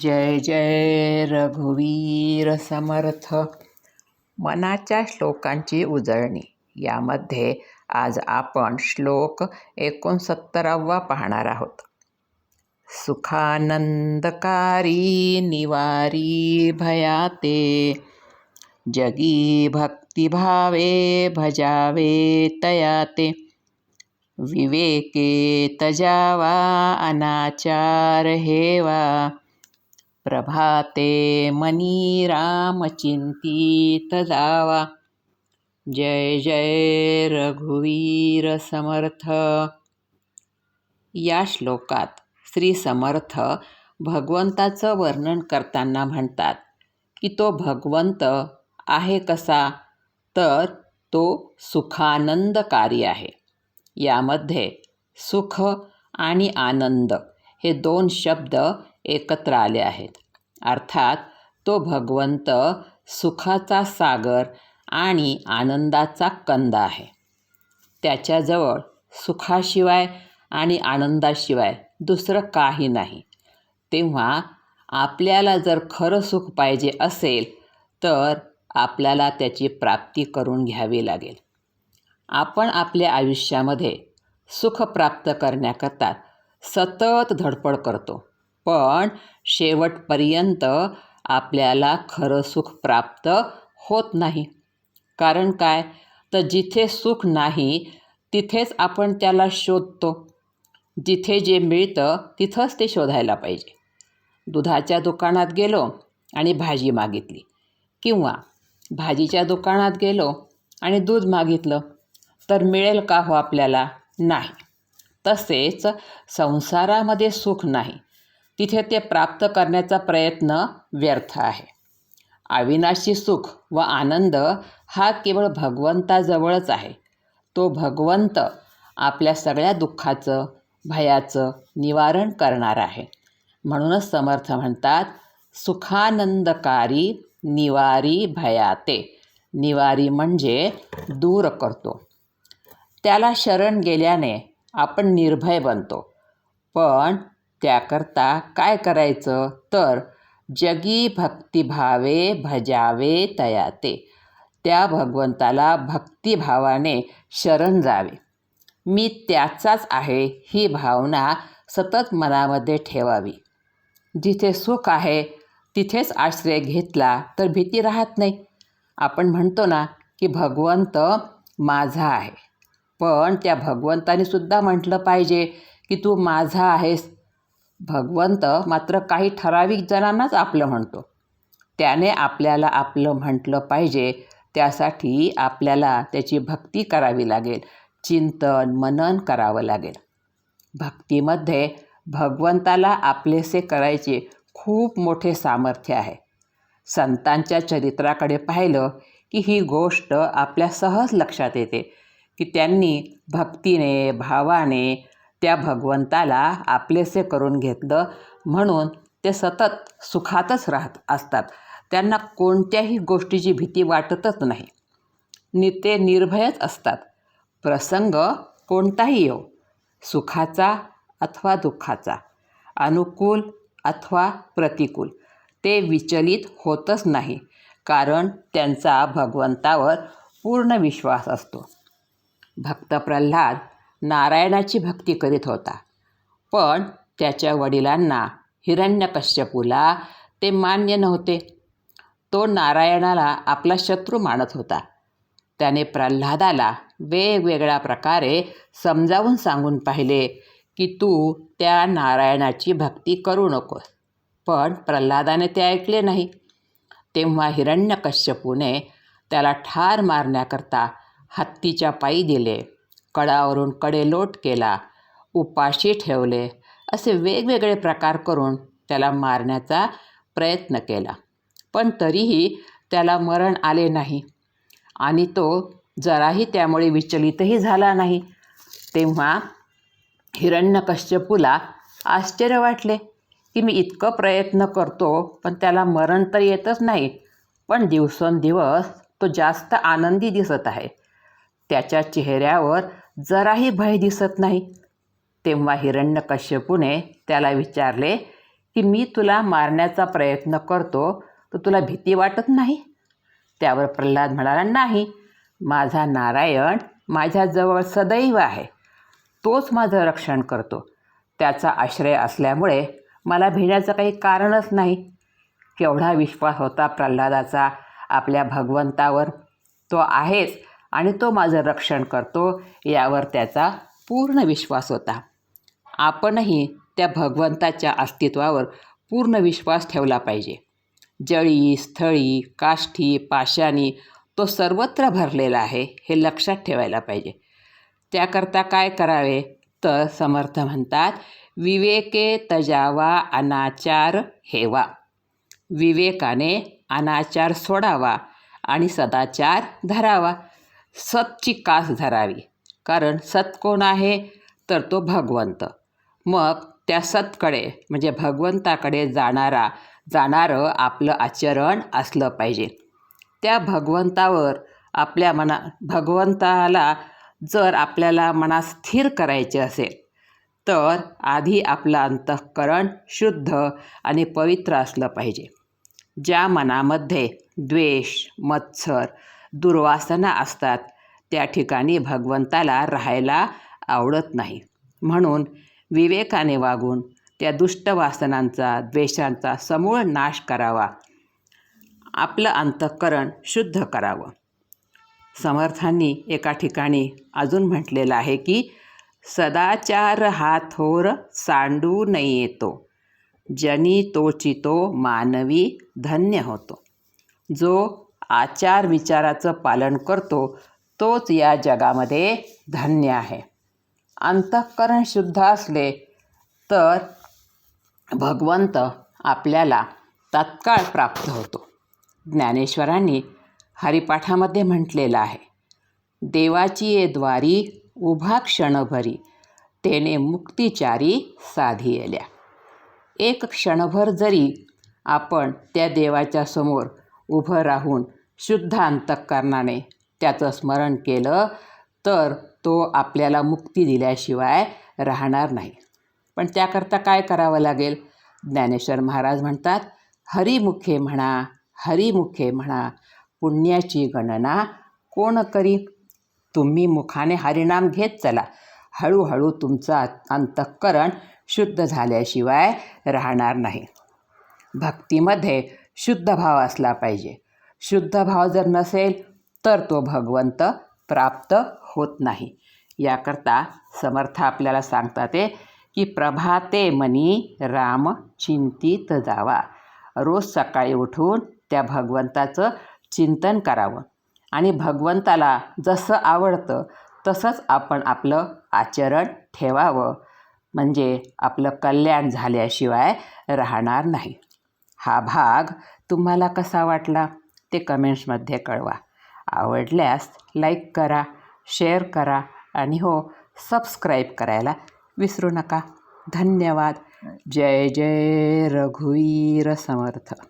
जय जय रघुवीर समर्थ. मनाच्या श्लोकांची उजळणी. यामध्ये आज आपण श्लोक एकोणसत्तरावा पाहणार आहोत. सुखानंदकारी निवारी भयाते. जगी भक्तिभावे भजावे तयाते. विवेके तजावा अनाचार हेवा. प्रभाते मनी रामचिंतित जावा। जय जय रघुवीर समर्थ। या श्लोकात श्री समर्थ भगवंताचं वर्णन करताना म्हणतात की तो भगवंत आहे कसा? तर तो सुखानंदकारी आहे. यामध्ये सुख आणि आनंद हे दोन शब्द एकत्र आले आहेत. अर्थात तो भगवंत सुखाचा सागर आणि आनंदाचा कंद आहे. त्याच्याजवळ सुखाशिवाय आणि आनंदाशिवाय दुसरं काही नाही. तेव्हा आपल्याला जर खरं सुख पाहिजे असेल तर आपल्याला त्याची प्राप्ती करून घ्यावी लागेल. आपण आपल्या आयुष्यामध्ये सुख प्राप्त करण्याकरता सतत धडपड करतो. पण शेवटपर्यंत आपल्याला खरं सुख प्राप्त होत नाही. कारण काय? तर जिथे सुख नाही तिथेच आपण त्याला शोधतो. जिथे जे मिळतं तिथंच ते शोधायला पाहिजे. दुधाच्या दुकानात गेलो आणि भाजी मागितली. किंवा भाजीच्या दुकानात गेलो आणि दूध मागितलं तर मिळेल का हो आपल्याला? नाही. तसेच संसारामध्ये सुख नाही. तिथे ते प्राप्त करण्याचा प्रयत्न व्यर्थ आहे. अविनाशी सुख व आनंद हा केवळ भगवंताजवळच आहे. तो भगवंत आपल्या सगळ्या दुःखाचं भयाचं निवारण करणार आहे. म्हणूनच समर्थ म्हणतात सुखानंदकारी निवारी भयाते. निवारी म्हणजे दूर करतो. त्याला शरण गेल्याने आपण निर्भय बनतो. पण त्याकरता काय करायचं? तर जगी भक्तिभावे भजावे तयाते. त्या भगवंताला भक्तिभावाने शरण जावे. मी त्याचाच आहे ही भावना सतत मनामध्ये ठेवावी. जिथे सुख आहे तिथेच आश्रय घेतला तर भीती राहत नाही. आपण म्हणतो ना की भगवंत माझा आहे. पण त्या भगवंताने सुद्धा म्हटलं पाहिजे की तू माझा आहेस भगवंत मात्र काही ठराविक जणांनाच आपलं म्हणतो. त्याने आपल्याला आपलं म्हटलं पाहिजे त्यासाठी आपल्याला त्याची भक्ती करावी लागेल चिंतन मनन करावं लागेल. भक्तीमध्ये भगवंताला आपलेसे करायचे खूप मोठे सामर्थ्य आहे. संतांच्या चरित्राकडे पाहिलं की ही गोष्ट आपल्या सहज लक्षात येते की त्यांनी भक्तीने भावाने त्या भगवंताला आपलेसे करून घेतलं म्हणून ते सतत सुखातच राहत असतात. त्यांना कोणत्याही गोष्टीची भीती वाटतच नाही. नि ते निर्भयच असतात. प्रसंग कोणताही येऊ सुखाचा अथवा दुःखाचा अनुकूल अथवा प्रतिकूल ते विचलित होतच नाही कारण त्यांचा भगवंतावर पूर्ण विश्वास असतो. भक्त प्रल्हाद नारायणाची भक्ती करीत होता. पण त्याच्या वडिलांना हिरण्यकश्यपूला ते मान्य नव्हते. तो नारायणाला आपला शत्रू मानत होता. त्याने प्रल्हादाला वेगवेगळ्या प्रकारे समजावून सांगून पाहिले की तू त्या नारायणाची भक्ती करू नकोस. पण प्रल्हादाने ते ऐकले नाही. तेव्हा हिरण्यकश्यपूने त्याला ठार मारण्याकरता हत्तीच्या पायी दिले. कडावरून कडेलोट केला. उपाशी ठेवले. असे वेगवेगळे प्रकार करून त्याला मारण्याचा प्रयत्न केला. पण तरीही त्याला मरण आले नाही. आणि तो जराही त्यामुळे विचलितही झाला नाही. तेव्हा हिरण्यकश्यपूला आश्चर्य वाटले की मी इतकं प्रयत्न करतो पण त्याला मरण तर येतच नाही. पण दिवसेंदिवस तो जास्त आनंदी दिसत आहे. त्याच्या चेहऱ्यावर जराही भय दिसत नाही. तेव्हा हिरण्यकश्यपूने त्याला विचारले की मी तुला मारण्याचा प्रयत्न करतो तर तुला भीती वाटत नाही? त्यावर प्रल्हाद म्हणाला नाही. माझा नारायण माझ्याजवळ सदैव आहे. तोच माझं रक्षण करतो. त्याचा आश्रय असल्यामुळे मला भिण्याचं काही कारणच नाही. केवढा विश्वास होता प्रल्हादाचा आपल्या भगवंतावर. तो आहेच आणि तो माझं रक्षण करतो यावर त्याचा पूर्ण विश्वास होता. आपणही त्या भगवंताच्या अस्तित्वावर पूर्ण विश्वास ठेवला पाहिजे. जळी स्थळी काष्ठी पाशानी तो सर्वत्र भरलेला आहे हे लक्षात ठेवायला पाहिजे. त्याकरता काय करावे? तर समर्थ म्हणतात विवेके तजावा अनाचार हेवा. विवेकाने अनाचार सोडावा आणि सदाचार धरावा. सतची कास धरावी. कारण सत कोण आहे? तर तो भगवंत. मग त्या सतकडे म्हणजे भगवंताकडे जाणारा जाणारं आपलं आचरण असलं पाहिजे. त्या भगवंतावर आपल्या मना भगवंताला जर आपल्याला मनात स्थिर करायचे असेल तर आधी आपलं अंतःकरण शुद्ध आणि पवित्र असलं पाहिजे. ज्या मनामध्ये द्वेष मत्सर दुर्वासना असतात. त्या ठिकाणी भगवंताला राहायला आवडत नाही. म्हणून विवेकाने वागून त्या दुष्ट वासनांचा द्वेषांचा समूळ नाश करावा. आपलं अंतःकरण शुद्ध करावं. समर्थांनी एका ठिकाणी अजून म्हटलेलं आहे की सदाचार हा थोर सांडू न येतो जनी तोचितो मानवी धन्य होतो. जो आचार विचाराचं पालन करतो तोच या जगामध्ये धन्य आहे. अंतःकरण शुद्ध असले तर भगवंत आपल्याला तात्काळ प्राप्त होतो. ज्ञानेश्वरांनी हरिपाठामध्ये म्हटलेलं आहे देवाची ये द्वारी उभा क्षणभरी तेने मुक्तिचारी साधियल्या. एक क्षणभर जरी आपण त्या देवाच्या समोर उभं राहून शुद्ध अंतःकरणाने त्याचं स्मरण केलं तर तो आपल्याला मुक्ती दिल्याशिवाय राहणार नाही. पण त्याकरता काय करावं लागेल? ज्ञानेश्वर महाराज म्हणतात हरिमुखे म्हणा हरिमुखे म्हणा पुण्याची गणना कोण करी? तुम्ही मुखाने हरिनाम घेत चला. हळूहळू तुमचं अंतःकरण शुद्ध झाल्याशिवाय राहणार नाही. भक्तीमध्ये शुद्ध भाव असला पाहिजे. शुद्ध भाव जर नसेल तर तो भगवंत प्राप्त होत नाही. याकरता समर्थ आपल्याला सांगतात ते की प्रभाते मनी राम चिंतित जावा. रोज सकाळी उठून त्या भगवंताचं चिंतन करावं. आणि भगवंताला जसं आवडतं तसंच आपण आपलं आचरण ठेवावं. म्हणजे आपलं कल्याण झाल्याशिवाय राहणार नाही. हा भाग तुम्हाला कसा वाटला? ते कमेंट्समध्ये कळवा. आवडल्यास लाईक करा शेअर करा आणि हो सबस्क्राईब करायला विसरू नका. धन्यवाद. जय जय रघुवीर समर्थ.